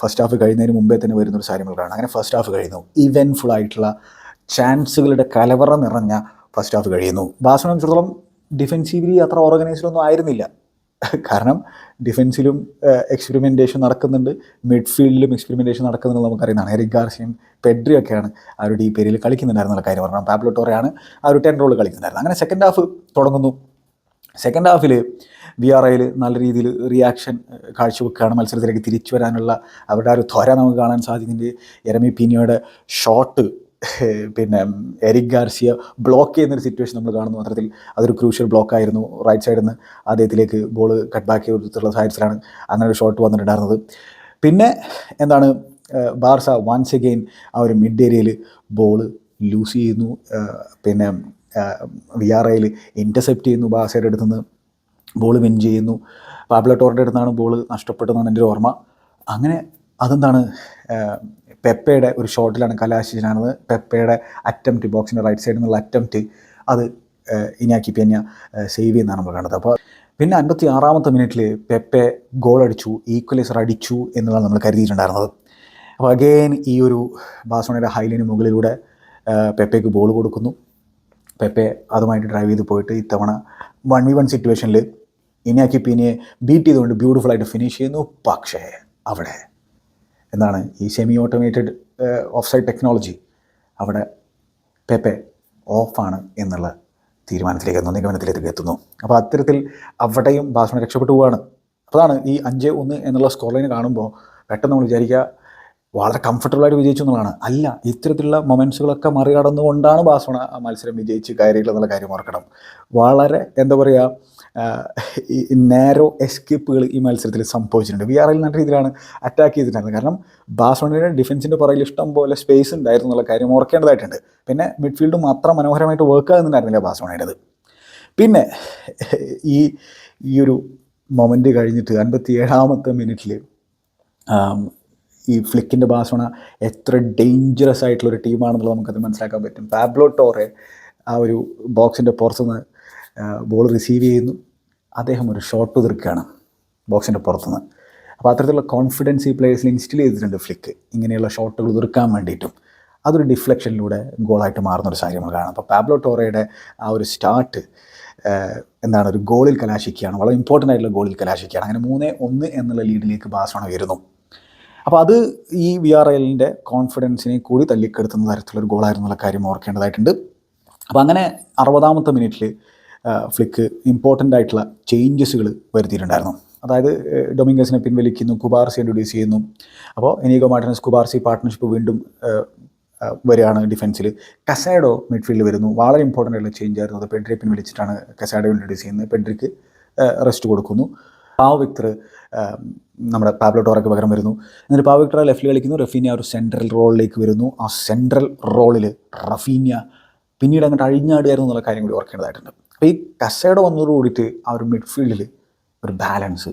ഫസ്റ്റ് ഹാഫ് കഴിയുന്നതിന് മുമ്പേ തന്നെ വരുന്ന ഒരു കാര്യങ്ങളാണ് അങ്ങനെ ഫസ്റ്റ് ഹാഫ് കഴിയുന്നു. ഇവൻഫുൾ ആയിട്ടുള്ള ചാൻസുകളുടെ കലവറ നിറഞ്ഞ ഫസ്റ്റ് ഹാഫ് കഴിയുന്നു. ബാസിനെ സംബന്ധിച്ചിടത്തോളം ഡിഫെൻസീവ്ലി അത്ര ഓർഗനൈസ്ഡ് ഒന്നും ആയിരുന്നില്ല. കാരണം ഡിഫൻസിലും എക്സ്പെരിമെന്റേഷൻ നടക്കുന്നുണ്ട്. മിഡ്ഫീൽഡിലും എക്സ്പെരിമെന്റേഷൻ നടക്കുന്നുണ്ട് നമുക്കറിയുന്നതാണ്. എറിക് ഗാർസിയും പെഡ്രിയൊക്കെയാണ് ആ ഒരു ഡീപ്പ് ഏരിയയിൽ കളിക്കുന്നുണ്ടായിരുന്നുള്ള കാര്യം പറഞ്ഞാൽ പാബ്ലോ ടോറയാണ് ആ ഒരു ടെൻ റോൾ കളിക്കുന്നുണ്ടായിരുന്നത്. അങ്ങനെ സെക്കൻഡ് ഹാഫ് തുടങ്ങുന്നു. സെക്കൻഡ് ഹാഫിൽ വി ആർ ഐയിൽ നല്ല രീതിയിൽ റിയാക്ഷൻ കാഴ്ചവെക്കുകയാണ് മത്സരത്തിലേക്ക് തിരിച്ചു വരാനുള്ള അവരുടെ ആ ഒരു ത്വര നമുക്ക് കാണാൻ സാധിക്കുന്നുണ്ട്. എരമി പിന്നിയുടെ ഷോട്ട് പിന്നെ എരിക് ഗാർസിയ ബ്ലോക്ക് ചെയ്യുന്നൊരു സിറ്റുവേഷൻ നമ്മൾ കാണുന്നു. മാത്രത്തിൽ അതൊരു ക്രൂഷ്യൽ ബ്ലോക്ക് ആയിരുന്നു. റൈറ്റ് സൈഡിൽ നിന്ന് അദ്ദേഹത്തിലേക്ക് ബോൾ കട്ട് ബാക്ക് ചെയ്തിട്ടുള്ള സാഹചര്യത്തിലാണ് അങ്ങനെ ഒരു ഷോട്ട് വന്നിട്ടുണ്ടായിരുന്നത്. പിന്നെ എന്താണ് ബാർസ വൺസ് അഗെയിൻ ആ ഒരു മിഡ് ഏരിയയിൽ ബോൾ ലൂസ് ചെയ്യുന്നു. പിന്നെ വി ആർ ഐയിൽ ഇന്റർസെപ്റ്റ് ചെയ്യുന്നു ബാസയുടെ അടുത്ത് നിന്ന് ബോൾ വിൻ ചെയ്യുന്നു. പാബ്ലോ ടോറിന്റെ അടുത്താണ് ബോൾ നഷ്ടപ്പെട്ടതെന്നാണ് എന്റെ ഒരു ഓർമ്മ. അങ്ങനെ അതെന്താണ് പെപ്പയുടെ ഒരു ഷോട്ടിലാണ് കലാശിച്ചത് പെപ്പയുടെ അറ്റംപ്റ്റ് ബോക്സിന്റെ റൈറ്റ് സൈഡിൽ നിന്നുള്ള അറ്റംപ്റ്റ് അത് ഇനിയാക്കി പെഞ്ഞ സേവ് ചെയ്യുന്നതാണ് നമ്മൾ കണ്ടത് അപ്പോൾ പിന്നെ അൻപത്തി ആറാമത്തെ മിനിറ്റിൽ പെപ്പെ ഗോൾ അടിച്ചു ഈക്വലൈസർ അടിച്ചു എന്നുള്ളതാണ് നമ്മൾ കരുതിയിട്ടുണ്ടായിരുന്നത്. അപ്പോൾ അഗെയിൻ ഈ ഒരു ബാസോണയുടെ ഹൈലിന് മുകളിലൂടെ പെപ്പയ്ക്ക് ബോൾ കൊടുക്കുന്നു. പെപ്പെ അതുമായിട്ട് ഡ്രൈവ് ചെയ്ത് പോയിട്ട് ഇത്തവണ വൺ വി വൺ സിറ്റുവേഷനിൽ ഇനിയാക്കി പിന്നെ ബീറ്റ് ചെയ്തുകൊണ്ട് ബ്യൂട്ടിഫുൾ ആയിട്ട് ഫിനിഷ് ചെയ്യുന്നു. പക്ഷേ അവിടെ എന്താണ് ഈ semi automated offside technology അവിടെ പെപ്പെ ഓഫാണ് എന്നുള്ള തീരുമാനത്തിലേക്ക് എത്തുന്നു നിഗമനത്തിലേക്ക് എത്തുന്നു. അപ്പോൾ അത്തരത്തിൽ അവിടെയും ബാസ്മൻ രക്ഷപ്പെട്ടു പോവുകയാണ് അതാണ് ഈ അഞ്ച് ഒന്ന് എന്നുള്ള സ്കോർ ലൈൻ കാണുമ്പോൾ പെട്ടെന്ന് നമ്മൾ വിചാരിക്കുക വളരെ കംഫർട്ടബിളായിട്ട് വിജയിച്ചു എന്നുള്ളതാണ്. അല്ല ഇത്തരത്തിലുള്ള മൊമെൻസുകളൊക്കെ മറികടന്നുകൊണ്ടാണ് ബാസോണ ആ മത്സരം വിജയിച്ച് കയറിയിട്ടുള്ള കാര്യം ഓർക്കണം. വളരെ എന്താ പറയുക ഈ നാരോ എസ്കേപ്പുകൾ ഈ മത്സരത്തിൽ സംഭവിച്ചിട്ടുണ്ട്. വി ആർ എൽ നല്ല രീതിയിലാണ് അറ്റാക്ക് ചെയ്തിട്ടുണ്ടായിരുന്നത്. കാരണം ബാസോണിന്റെ ഡിഫൻസിന്റെ പുറകിൽ ഇഷ്ടം പോലെ സ്പേസ് ഉണ്ടായിരുന്നു എന്നുള്ള കാര്യം ഓർക്കേണ്ടതായിട്ടുണ്ട്. പിന്നെ മിഡ്ഫീൽഡും മാത്രം മനോഹരമായിട്ട് വർക്ക് ആകുന്നുണ്ടായിരുന്നില്ല ബാസോണയുടേത് പിന്നെ ഈ ഈ ഒരു മൊമെന്റ് കഴിഞ്ഞിട്ട് അൻപത്തി ഏഴാമത്തെ മിനിറ്റിൽ ഈ ഫ്ലിക്കിന്റെ ബാസോണ എത്ര ഡേഞ്ചറസ് ആയിട്ടുള്ള ഒരു ടീമാണെന്നുള്ളത് നമുക്കത് മനസ്സിലാക്കാൻ പറ്റും. പാബ്ലോ ടോറെ ആ ഒരു ബോക്സിന്റെ പുറത്തുനിന്ന് ബോൾ റിസീവ് ചെയ്യുന്നു. അദ്ദേഹം ഒരു ഷോട്ട് തീർക്കുകയാണ് ബോക്സിന്റെ പുറത്തുനിന്ന്. അപ്പോൾ അത്തരത്തിലുള്ള കോൺഫിഡൻസ് ഈ പ്ലേയേഴ്സിൽ ഇൻസ്റ്റിൽ ചെയ്തിട്ടുണ്ട് ഫ്ലിക്ക്. ഇങ്ങനെയുള്ള ഷോട്ടുകൾ തീർക്കാൻ വേണ്ടിയിട്ടും. അതൊരു ഡിഫ്ലക്ഷനിലൂടെ ഗോളായിട്ട് മാറുന്ന ഒരു സാഹചര്യം കാണാം. അപ്പോൾ പാബ്ലോ ടോറയുടെ ആ ഒരു സ്റ്റാർട്ട് എന്താണ്? ഒരു ഗോളിൽ കലാശിക്കുകയാണ്. വളരെ ഇമ്പോർട്ടന്റ് ആയിട്ടുള്ള ഗോളിൽ കലാശിക്കുകയാണ്. അങ്ങനെ മൂന്ന് ഒന്ന് എന്നുള്ള ലീഡിലേക്ക് ബാസോണ വരുന്നു. അപ്പോൾ അത് ഈ വി ആർ എല്ലിന്റെ കോൺഫിഡൻസിനെ കൂടി തല്ലിക്കെടുത്തുന്ന തരത്തിലൊരു എന്നുള്ള കാര്യം ഓർക്കേണ്ടതായിട്ടുണ്ട്. അപ്പോൾ അങ്ങനെ അറുപതാമത്തെ മിനിറ്റിൽ ഫ്ലിക്ക് ഇമ്പോർട്ടന്റ് ആയിട്ടുള്ള ചേഞ്ചസുകൾ വരുത്തിയിട്ടുണ്ടായിരുന്നു. അതായത് ഡൊമിംഗസിനെ പിൻവലിക്കുന്നു കുബാർസി ഇൻട്രൊഡ്യൂസ് ചെയ്യുന്നു. അപ്പോൾ എനിഗോ മാർട്ടിനസ് കുബാർസി പാർട്ട്ണർഷിപ്പ് വീണ്ടും വരികയാണ് ഡിഫൻസിൽ കസാഡോ മിഡ്ഫീൽഡിൽ വരുന്നു. വളരെ ഇമ്പോർട്ടന്റ് ആയിട്ടുള്ള ചേഞ്ച് ആയിരുന്നു. അത് പെഡ്രി പിൻവലിച്ചിട്ടാണ് കസാഡോ ഇൻട്രൊഡ്യൂസ് ചെയ്യുന്നത്. പെഡ്രിക്ക് റെസ്റ്റ് കൊടുക്കുന്നു. പാവ് വിക്ടർ നമ്മുടെ പാബ്ലോ ടോറയ്ക്ക് പകരം വരുന്നു. എന്നിട്ട് പാബ്ലോട്ടോറ ലെഫ്റ്റിൽ കളിക്കുന്നു. റഫീനിയ ഒരു സെൻട്രൽ റോളിലേക്ക് വരുന്നു. ആ സെൻട്രൽ റോളിൽ റഫീനിയ പിന്നീട് അങ്ങോട്ട് അഴിഞ്ഞാടുകയായിരുന്നു എന്നുള്ള കാര്യം കൂടി ഓർക്കേണ്ടതായിട്ടുണ്ട്. അപ്പോൾ ഈ കസേഡ വന്നതോട് കൂടിയിട്ട് ആ ഒരു മിഡ്ഫീൽഡിൽ ഒരു ബാലൻസ്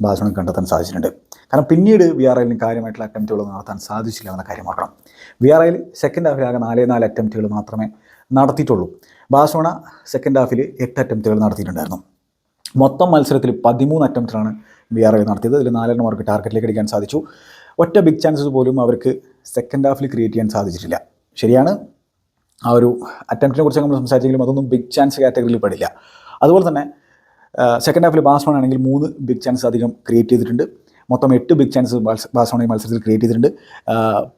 ബാസോണിക്ക് കണ്ടെത്താൻ സാധിച്ചിട്ടുണ്ട്. കാരണം പിന്നീട് വി ആർ ഐലിന് കാര്യമായിട്ടുള്ള അറ്റംപ്റ്റുകൾ നടത്താൻ സാധിച്ചില്ല എന്ന കാര്യം ഓർക്കണം. വി ആർ ഐയിൽ സെക്കൻഡ് ഹാഫിലാകെ നാലേ നാല് അറ്റംപ്റ്റുകൾ മാത്രമേ നടത്തിയിട്ടുള്ളൂ. ബാസോണ സെക്കൻഡ് ഹാഫിൽ എട്ട് അറ്റംപ്റ്റുകൾ നടത്തിയിട്ടുണ്ടായിരുന്നു. മൊത്തം മത്സരത്തിൽ പതിമൂന്ന് അറ്റംപ്റ്റിലാണ് വി ആർ ഐ നടത്തിയത്. അതിൽ നാലെണ്ണം അവർക്ക് ടാർഗറ്റിലേക്ക് അടിക്കാൻ സാധിച്ചു. ഒറ്റ ബിഗ് ചാൻസസ് പോലും അവർക്ക് സെക്കൻഡ് ഹാഫിൽ ക്രിയേറ്റ് ചെയ്യാൻ സാധിച്ചിട്ടില്ല. ശരിയാണ്. ആ ഒരു അറ്റംപ്റ്റിനെ കുറിച്ച് നമ്മൾ സംസാരിച്ചെങ്കിലും അതൊന്നും ബിഗ് ചാൻസ് കാറ്റഗറിയിൽ പെടില്ല. അതുപോലെ തന്നെ സെക്കൻഡ് ഹാഫിൽ ബാസ്മൺ ആണെങ്കിൽ മൂന്ന് ബിഗ് ചാൻസ് അധികം ക്രിയേറ്റ് ചെയ്തിട്ടുണ്ട്. മൊത്തം എട്ട് ബിഗ് ചാൻസ് ബാസോണ ഈ മത്സരത്തിൽ ക്രിയേറ്റ് ചെയ്തിട്ടുണ്ട്.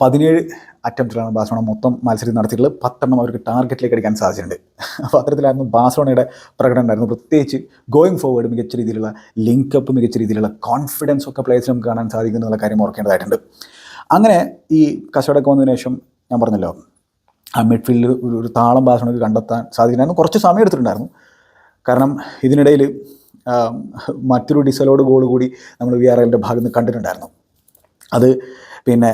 പതിനേഴ് അറ്റംപ്റ്റിലാണ് ബാസോണ മൊത്തം മത്സരത്തിൽ നടത്തിയിട്ടുള്ളത്. പത്തെണ്ണം അവർക്ക് ടാർഗറ്റിലേക്ക് അടിക്കാൻ സാധിച്ചിട്ടുണ്ട്. അപ്പോൾ അത്തരത്തിലായിരുന്നു ബാസോണയുടെ പ്രകടനം ഉണ്ടായിരുന്നു പ്രത്യേകിച്ച് ഗോയിങ് ഫോർവേഡ് മികച്ച രീതിയിലുള്ള ലിങ്കപ്പ് മികച്ച രീതിയിലുള്ള കോൺഫിഡൻസ് ഒക്കെ പ്ലേയേഴ്സിന് നമുക്ക് കാണാൻ സാധിക്കുന്നു എന്നുള്ള കാര്യം ഓർക്കേണ്ടതായിട്ടുണ്ട്. അങ്ങനെ ഈ കസോടൊക്കെ വന്നതിന് ശേഷം ഞാൻ പറഞ്ഞല്ലോ ആ മിഡ്ഫീൽഡിൽ ഒരു താളം ബാസണക്ക് കണ്ടെത്താൻ സാധിക്കുന്നുണ്ടായിരുന്നു കുറച്ച് സമയം എടുത്തിട്ടുണ്ടായിരുന്നു. കാരണം ഇതിനിടയിൽ മറ്റൊരു ഡിസലോഡ് ഗോൾ കൂടി നമ്മൾ വി ആർ എല്ലിന്റെ ഭാഗത്ത് കണ്ടിട്ടുണ്ടായിരുന്നു. അത് പിന്നെ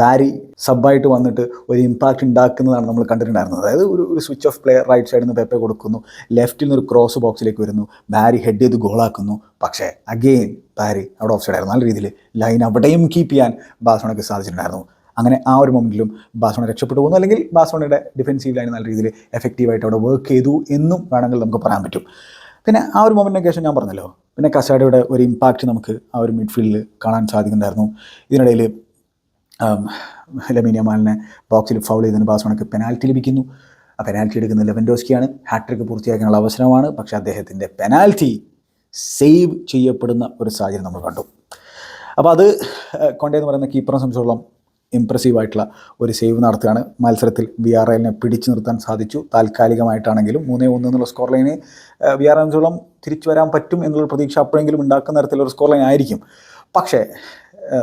ബാരി സബ്ബായിട്ട് വന്നിട്ട് ഒരു ഇമ്പാക്റ്റ് ഉണ്ടാക്കുന്നതാണ് നമ്മൾ കണ്ടിട്ടുണ്ടായിരുന്നത്. അതായത് ഒരു ഒരു സ്വിച്ച് ഓഫ് പ്ലെയർ റൈറ്റ് സൈഡിൽ നിന്ന് പെപ്പെ കൊടുക്കുന്നു. ലെഫ്റ്റിൽ നിന്ന് ഒരു ക്രോസ് ബോക്സിലേക്ക് വരുന്നു. ബാരി ഹെഡ് ചെയ്ത് ഗോളാക്കുന്നു പക്ഷേ അഗെയിൻ ബാരി അവിടെ ഓഫ് സൈഡായിരുന്നു നല്ല രീതിയിൽ ലൈൻ അവിടെയും കീപ്പ് ചെയ്യാൻ ബാസോണയ്ക്ക് സാധിച്ചിട്ടുണ്ടായിരുന്നു. അങ്ങനെ ആ ഒരു മൊമെന്റിലും ബാസോണ രക്ഷപ്പെട്ടു പോകുന്നു. അല്ലെങ്കിൽ ബാസോണയുടെ ഡിഫെൻസീവ് ലൈൻ നല്ല രീതിയിൽ എഫക്റ്റീവായിട്ട് അവിടെ വർക്ക് ചെയ്തു എന്നും വേണമെങ്കിൽ നമുക്ക് പറയാൻ പറ്റും. പിന്നെ ആ ഒരു മൊമെന്റിന് ശേഷം ഞാൻ പറഞ്ഞല്ലോ. പിന്നെ കസാഡയുടെ ഒരു ഇമ്പാക്റ്റ് നമുക്ക് ആ ഒരു മിഡ്ഫീൽഡിൽ കാണാൻ സാധിക്കുന്നുണ്ടായിരുന്നു. ഇതിനിടയിൽ ലമീനിയ മാലിനെ ബോക്സിൽ ഫൗൾ ചെയ്തതിന് ബാസ്മണക്ക് പെനാൽറ്റി ലഭിക്കുന്നു. ആ പെനാൽറ്റി എടുക്കുന്ന ലെവൻഡോസ്കിയാണ്. ഹാട്രിക്ക് പൂർത്തിയാക്കാനുള്ള അവസരമാണ് പക്ഷേ അദ്ദേഹത്തിന്റെ പെനാൽറ്റി സേവ് ചെയ്യപ്പെടുന്ന ഒരു സാഹചര്യം നമ്മൾ കണ്ടു. അപ്പോൾ അത് കൊണ്ടേന്ന് പറയുന്ന കീപ്പറിനെ സംബന്ധിച്ചോളം ഇമ്പ്രസീവ് ആയിട്ടുള്ള ഒരു സേവ് നടത്തുകയാണ്. മത്സരത്തിൽ ബി ആർ എല്ലിനെ പിടിച്ചു നിർത്താൻ സാധിച്ചു. താൽക്കാലികമായിട്ടാണെങ്കിലും മൂന്നേ ഒന്ന് എന്നുള്ള സ്കോർ ലൈന് ബി ആർ എല്ലോളം തിരിച്ചു വരാൻ പറ്റും എന്നുള്ള പ്രതീക്ഷ അപ്പോഴെങ്കിലും ഉണ്ടാക്കുന്ന തരത്തിലുള്ള സ്കോർ ലൈൻ ആയിരിക്കും. പക്ഷേ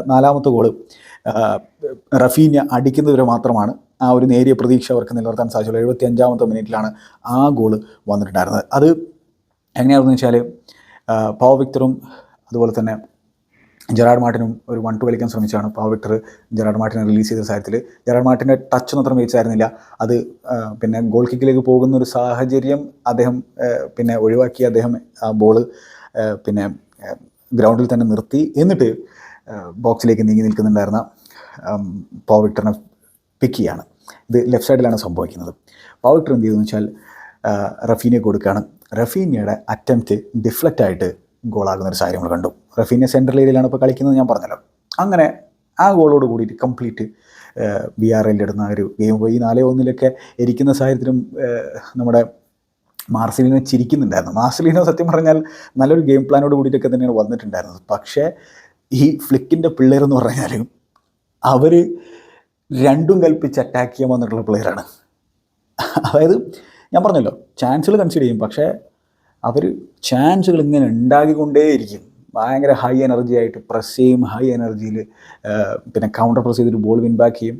നാലാമത്തെ ഗോൾ റഫീന അടിക്കുന്നത് വരെ മാത്രമാണ് ആ ഒരു നേരിയ പ്രതീക്ഷ അവർക്ക് നിലനിർത്താൻ സാധിച്ചുള്ളൂ എഴുപത്തി അഞ്ചാമത്തെ മിനിറ്റിലാണ് ആ ഗോൾ വന്നിട്ടുണ്ടായിരുന്നത്. അത് എങ്ങനെയാണെന്ന് വെച്ചാൽ പാവ വിക്ടറും അതുപോലെ തന്നെ ജെറാഡ് മാർട്ടിനും ഒരു വൺ ടു കളിക്കാൻ ശ്രമിച്ചാണ് പാവ വിക്ടർ ജെറാഡ് മാർട്ടിനെ റിലീസ് ചെയ്ത സാഹചര്യത്തിൽ. ജെറാഡ് മാർട്ടിന്റെ ടച്ച് ഒന്നും അത്ര അത് പിന്നെ ഗോൾ കിക്കിലേക്ക് പോകുന്ന ഒരു സാഹചര്യം അദ്ദേഹം പിന്നെ ഒഴിവാക്കി അദ്ദേഹം ആ ബോൾ പിന്നെ ഗ്രൗണ്ടിൽ തന്നെ നിർത്തി. എന്നിട്ട് ബോക്സിലേക്ക് നീങ്ങി നിൽക്കുന്നുണ്ടായിരുന്ന പാവ വിക്ടറിനെ പിക്ക് ചെയ്യാണ്. ഇത് ലെഫ്റ്റ് സൈഡിലാണ് സംഭവിക്കുന്നത്. പാവ വിക്ടർ എന്ത് ചെയ്തെന്ന് വെച്ചാൽ റഫീനെ കൊടുക്കുകയാണ്. റഫീനയുടെ അറ്റംപ്റ്റ് ഡിഫ്ലക്റ്റ് ആയിട്ട് ഗോളാകുന്ന ഒരു സാഹചര്യം നമ്മൾ കണ്ടു. റഫീന സെൻട്രൽ ഏരിയയിലാണ് ഇപ്പോൾ കളിക്കുന്നത് ഞാൻ പറഞ്ഞല്ലോ. അങ്ങനെ ആ ഗോളോട് കൂടിയിട്ട് കംപ്ലീറ്റ് ബി ആർ എല്ലിൽ ഇടുന്ന ഒരു ഗെയിം പോയി. നാലേ ഒന്നിലൊക്കെ ഇരിക്കുന്ന സാഹചര്യത്തിലും നമ്മുടെ മാർസലിനോ ചിരിക്കുന്നുണ്ടായിരുന്നു. മാർസലിനോ സത്യം പറഞ്ഞാൽ നല്ലൊരു ഗെയിം പ്ലാനോട് കൂടിയിട്ടൊക്കെ തന്നെയാണ് വന്നിട്ടുണ്ടായിരുന്നത്. പക്ഷേ ഈ ഫ്ലിക്കിന്റെ പിള്ളേർ എന്ന് പറഞ്ഞാൽ അവർ രണ്ടും കൽപ്പിച്ച് അറ്റാക്ക് ചെയ്യാൻ വന്നിട്ടുള്ള പ്ലെയറാണ് അതായത് ഞാൻ പറഞ്ഞല്ലോ ചാൻസുകൾ കൺസിഡർ ചെയ്യും. പക്ഷേ അവർ ചാൻസുകൾ ഇങ്ങനെ ഉണ്ടാക്കിക്കൊണ്ടേയിരിക്കും. ഭയങ്കര ഹൈ എനർജി ആയിട്ട് പ്രസ് ചെയ്യും ഹൈ എനർജിയിൽ പിന്നെ കൗണ്ടർ പ്രസ് ചെയ്തിട്ട് ബോൾ വിൻ ബാക്ക് ചെയ്യും.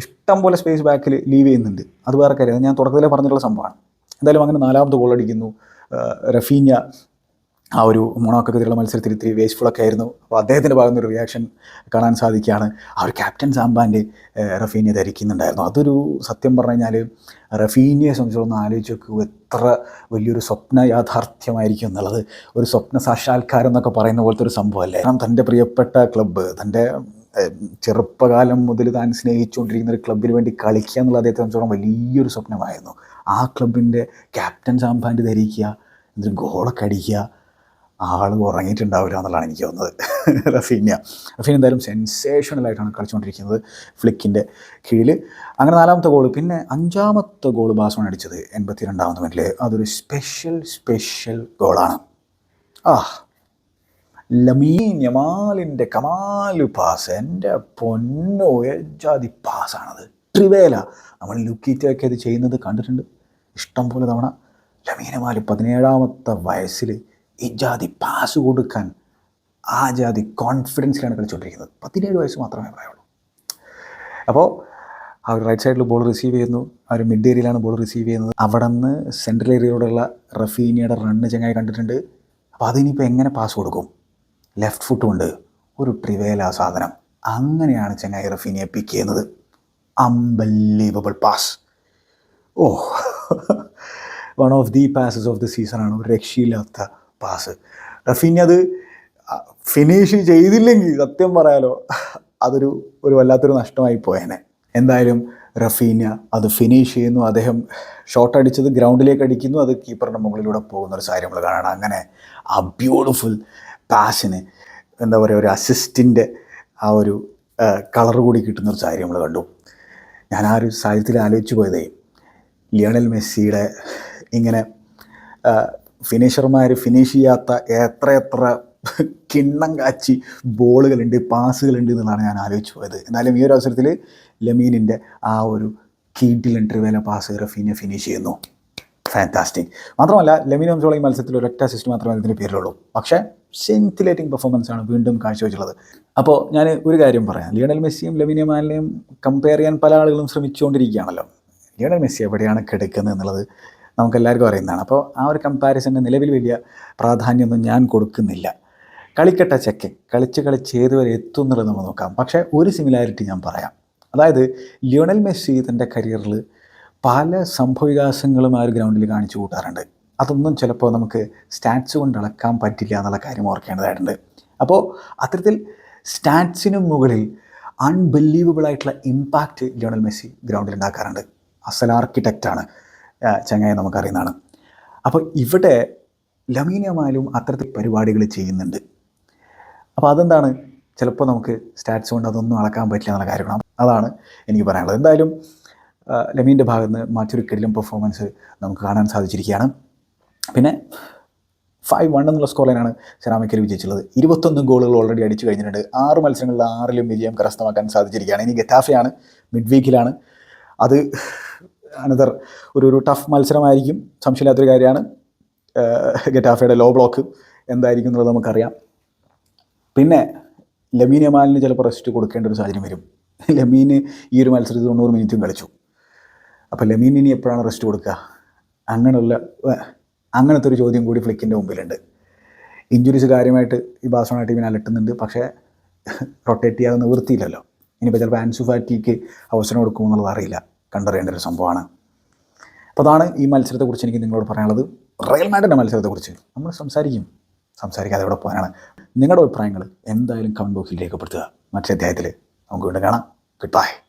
ഇഷ്ടം പോലെ സ്പേസ് ബാക്കിൽ ലീവ് ചെയ്യുന്നുണ്ട്. അത് വേറെ കാര്യം ഞാൻ തുടക്കത്തിലേ പറഞ്ഞിട്ടുള്ള സംഭവമാണ്. എന്തായാലും അങ്ങനെ നാലാമത്തെ ഗോൾ അടിക്കുന്നു. റഫീഞ്ഞ ആ ഒരു മൊണോക്കെതിരെയുള്ള മത്സരത്തിൽ ഇത്തിരി വേസ്റ്റ്ഫുള്ളൊക്കെ ആയിരുന്നു. അപ്പോൾ അദ്ദേഹത്തിന്റെ ഭാഗത്ത് ഒരു റിയാക്ഷൻ കാണാൻ സാധിക്കുകയാണ്. ആ ഒരു ക്യാപ്റ്റൻ സാമ്പാന്റെ റഫീനെ ധരിക്കുന്നുണ്ടായിരുന്നു. അതൊരു സത്യം പറഞ്ഞു കഴിഞ്ഞാൽ റഫീനിയെ സംബന്ധിച്ചൊന്ന് ആലോചിച്ച് നോക്കൂ എത്ര വലിയൊരു സ്വപ്ന യാഥാർത്ഥ്യമായിരിക്കും എന്നുള്ളത്. ഒരു സ്വപ്ന സാക്ഷാത്കാരം എന്നൊക്കെ പറയുന്ന പോലത്തെ ഒരു സംഭവമല്ലേ? കാരണം തന്റെ പ്രിയപ്പെട്ട ക്ലബ്ബ് തന്റെ ചെറുപ്പകാലം മുതൽ താൻ സ്നേഹിച്ചുകൊണ്ടിരിക്കുന്ന ഒരു ക്ലബ്ബിന് വേണ്ടി കളിക്കുക എന്നുള്ള അദ്ദേഹത്തെ സംബന്ധിച്ചോളം വലിയൊരു സ്വപ്നമായിരുന്നു. ആ ക്ലബിന്റെ ക്യാപ്റ്റൻ സാമ്പാന്റെ ധരിക്കുക എന്നിട്ട് ഗോളൊക്കെ അടിക്കുക ആൾ ഉറങ്ങിയിട്ടുണ്ടാവില്ല എന്നുള്ളതാണ് എനിക്ക് തോന്നുന്നത്. റഫീന റഫീൻ എന്തായാലും സെൻസേഷണലായിട്ടാണ് കളിച്ചുകൊണ്ടിരിക്കുന്നത് ഫ്ലിക്കിന്റെ കീഴിൽ. അങ്ങനെ നാലാമത്തെ ഗോൾ പിന്നെ അഞ്ചാമത്തെ ഗോൾ ബാസോൺ അടിച്ചത് എൺപത്തി രണ്ടാമത്തെ മിനിറ്റിൽ അതൊരു സ്പെഷ്യൽ സ്പെഷ്യൽ ഗോളാണ് ആ ലമീൻ യമാലിന്റെ കമാലു പാസ് എന്റെ പൊന്നോ എജാതി പാസ്സാണത് ട്രിവേല നമ്മൾ ലുക്കീറ്റൊക്കെ ഇത് ചെയ്യുന്നത് കണ്ടിട്ടുണ്ട്. ഇഷ്ടം പോലെ തവണ ലമീൻ യമാൽ പതിനേഴാമത്തെ വയസ്സിൽ ഈ ജാതി പാസ് കൊടുക്കാൻ ആ ജാതി കോൺഫിഡൻസിലാണ് കളിച്ചുകൊണ്ടിരിക്കുന്നത്. പതിനേഴ് വയസ്സ് മാത്രമേ പറയുള്ളൂ അപ്പോൾ അവർ റൈറ്റ് സൈഡിൽ ബോൾ റിസീവ് ചെയ്യുന്നു. അവർ മിഡ് ഏരിയയിലാണ് ബോൾ റിസീവ് ചെയ്യുന്നത്. അവിടെ നിന്ന് സെൻട്രൽ ഏരിയയിലൂടെയുള്ള റഫീനിയുടെ റണ്ണ് ചങ്ങായി കണ്ടിട്ടുണ്ട്. അപ്പോൾ അതിനിപ്പോൾ എങ്ങനെ പാസ് കൊടുക്കും? ലെഫ്റ്റ് ഫുട്ടും ഉണ്ട് ഒരു ട്രിവേല സാധനം. അങ്ങനെയാണ് ചങ്ങായി റഫീനിയെ പിക്ക് ചെയ്യുന്നത്. Unbelievable pass oh one of the passes of the സീസണാണ് ഒരു രക്ഷയില്ലാത്ത പാസ് റഫീനി അത് ഫിനിഷ് ചെയ്തില്ലെങ്കിൽ സത്യം പറയാലോ അതൊരു ഒരു വല്ലാത്തൊരു നഷ്ടമായി പോയേനെ. എന്തായാലും റഫീന അത് ഫിനിഷ് ചെയ്യുന്നു. അദ്ദേഹം ഷോട്ട് അടിച്ചത് ഗ്രൗണ്ടിലേക്ക് അടിക്കുന്നു. അത് കീപ്പറിന്റെ മുകളിലൂടെ പോകുന്ന ഒരു സാഹചര്യം നമ്മൾ കാണണം. അങ്ങനെ ആ ബ്യൂട്ടിഫുൾ പാസിന് എന്താ പറയുക ഒരു അസിസ്റ്റിന്റെ ആ ഒരു കളർ കൂടി കിട്ടുന്ന ഒരു സാഹചര്യം നമ്മൾ കണ്ടു. ഞാൻ ആ ഒരു സാഹചര്യത്തിൽ ആലോചിച്ച് പോയതേ ലിയണൽ മെസ്സിയുടെ ഇങ്ങനെ ഫിനിഷർമാർ ഫിനിഷ് ചെയ്യാത്ത എത്ര എത്ര കിണ്ണം കാച്ചി ബോളുകളുണ്ട് പാസുകളുണ്ട് എന്നുള്ളതാണ് ഞാൻ ആലോചിച്ച് പോയത്. എന്നാലും ഈ ഒരു അവസരത്തിൽ ലമീനിന്റെ ആ ഒരു കീട്ടിൽ എൻട്രി വേല പാസ് റഫീനെ ഫിനിഷ് ചെയ്യുന്നു. ഫാന്റാസ്റ്റിക് മാത്രമല്ല ലെമിൻ ഹംസോള ഈ മത്സരത്തിൽ ഒരൊറ്റ അസിസ്റ്റ് മാത്രമേ അതിന്റെ പേരിലുള്ളൂ. പക്ഷേ സെന്റിലേറ്റിംഗ് പെർഫോമൻസ് ആണ് വീണ്ടും കാഴ്ചവെച്ചുള്ളത് അപ്പോൾ ഞാൻ ഒരു കാര്യം പറയാം. ലിയണൽ മെസ്സിയും ലവിനിയ മാലിനെയും കമ്പയർ ചെയ്യാൻ പല ആളുകളും ശ്രമിച്ചുകൊണ്ടിരിക്കുകയാണല്ലോ. ലിയണൽ മെസ്സി എവിടെയാണ് കിടക്കുന്നത് എന്നുള്ളത് നമുക്കെല്ലാവർക്കും അറിയുന്നതാണ്. അപ്പോൾ ആ ഒരു കമ്പാരിസന് നിലവിൽ വലിയ പ്രാധാന്യമൊന്നും ഞാൻ കൊടുക്കുന്നില്ല. കളിക്കട്ട ചെക്കൻ കളിച്ച് കളിച്ച് ഏതുവരെ എത്തും എന്നുള്ളത് നമ്മൾ നോക്കാം. പക്ഷേ ഒരു സിമിലാരിറ്റി ഞാൻ പറയാം. അതായത് ലിയോണൽ മെസ്സി തന്റെ കരിയറിൽ പല സംഭവവികാസങ്ങളും ആ ഒരു ഗ്രൗണ്ടിൽ കാണിച്ചു കൂട്ടാറുണ്ട്. അതൊന്നും ചിലപ്പോൾ നമുക്ക് സ്റ്റാറ്റ്സ് കൊണ്ട് അളക്കാൻ പറ്റില്ല എന്നുള്ള കാര്യം ഓർക്കേണ്ടതായിട്ടുണ്ട്. അപ്പോൾ അത്തരത്തിൽ സ്റ്റാറ്റ്സിന് മുകളിൽ അൺബിലീവബിൾ ആയിട്ടുള്ള ഇമ്പാക്റ്റ് ലിയോണൽ മെസ്സി ഗ്രൗണ്ടിൽ ഉണ്ടാക്കാറുണ്ട്. അസൽ ആർക്കിടെക്റ്റാണ് ചങ്ങായി നമുക്കറിയുന്നതാണ്. അപ്പോൾ ഇവിടെ ലമീനിയമായാലും അത്തരത്തിൽ പരിപാടികൾ ചെയ്യുന്നുണ്ട്. അപ്പോൾ അതെന്താണ്? ചിലപ്പോൾ നമുക്ക് സ്റ്റാറ്റ്സ് കൊണ്ട് അതൊന്നും അളക്കാൻ പറ്റില്ല എന്നുള്ള കാര്യമാണ് അതാണ് എനിക്ക് പറയാനുള്ളത്. എന്തായാലും ലമീന്റെ ഭാഗത്ത് നിന്ന് മറ്റൊരു കിടിലം പെർഫോമൻസ് നമുക്ക് കാണാൻ സാധിച്ചിരിക്കുകയാണ്. പിന്നെ ഫൈവ് വൺ എന്നുള്ള സ്കോർ ലൈനാണ് സെറാമിക്കൽ വിജയിച്ചുള്ളത് ഇരുപത്തൊന്ന് ഗോളുകൾ ഓൾറെഡി അടിച്ചു കഴിഞ്ഞിട്ടുണ്ട്. ആറ് മത്സരങ്ങളിൽ ആറിലും വിജയം കരസ്ഥമാക്കാൻ സാധിച്ചിരിക്കുകയാണ്. ഇനി ഗത്താഫയാണ് മിഡ് വീക്കിലാണ് അത് അനദർ ഒരു ഒരു ടഫ് മത്സരമായിരിക്കും. സംശയമില്ലാത്തൊരു കാര്യമാണ്. ഗെറ്റാഫയുടെ ലോ ബ്ലോക്ക് എന്തായിരിക്കും എന്നുള്ളത് നമുക്കറിയാം. പിന്നെ ലമീൻ യമാലിന് ചിലപ്പോൾ റെസ്റ്റ് കൊടുക്കേണ്ട ഒരു സാഹചര്യം വരും. ലമീന് ഈ ഒരു മത്സരത്തിൽ തൊണ്ണൂറ് മിനിറ്റും കളിച്ചു. അപ്പോൾ ലമീൻ ഇനി എപ്പോഴാണ് റെസ്റ്റ് കൊടുക്കുക? അങ്ങനെയുള്ള അങ്ങനത്തെ ഒരു ചോദ്യം കൂടി ഫ്ലിക്കിന്റെ മുമ്പിലുണ്ട്. ഇഞ്ചുറീസ് കാര്യമായിട്ട് ഈ ബാഴ്സലോണ ടീമിനെ അലട്ടുന്നുണ്ട്. പക്ഷേ റൊട്ടേറ്റ് ചെയ്യാതെ നിവൃത്തിയില്ലല്ലോ. ഇനിയിപ്പോൾ ചിലപ്പോൾ ആൻസുഫാറ്റിക്ക് അവസരം കൊടുക്കുമെന്നുള്ളത് അറിയില്ല. കണ്ടറിയേണ്ട ഒരു സംഭവമാണ്. അപ്പോൾ അതാണ് ഈ മത്സരത്തെക്കുറിച്ച് എനിക്ക് നിങ്ങളോട് പറയാനുള്ളത്. റയൽ മാഡിന്റെ മത്സരത്തെക്കുറിച്ച് നമ്മൾ സംസാരിക്കും. സംസാരിക്കാതെ ഇവിടെ പോകാനാണ്. നിങ്ങളുടെ അഭിപ്രായങ്ങൾ എന്തായാലും കമന്റ് ബോക്സിൽ രേഖപ്പെടുത്തുക. മറ്റേ അധ്യായത്തിൽ നമുക്ക് വീണ്ടും കാണാം. Good bye